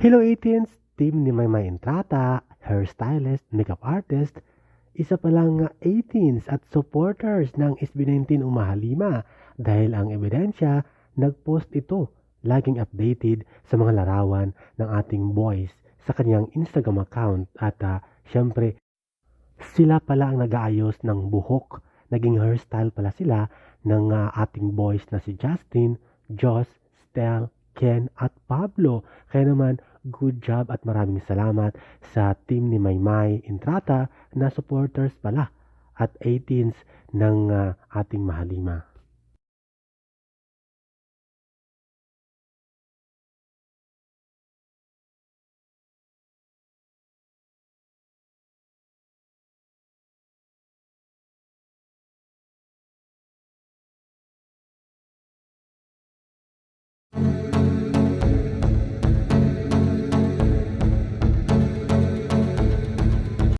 Hello 18s, team ni Maymay Entrata, hairstylist, makeup artist, isa pa lang 18s at supporters ng SB19 Umahalima dahil ang ebidensya, nagpost ito laging updated sa mga larawan ng ating boys sa kanyang Instagram account at uh, syempre sila pala ang nag-aayos ng buhok. Naging hairstyle pala sila ng uh, ating boys na si Justin, Joss, Stel, Ken at Pablo. Kaya naman, good job at maraming salamat sa team ni Maymay Intrata na supporters pala at 18s ng uh, ating Mahalima.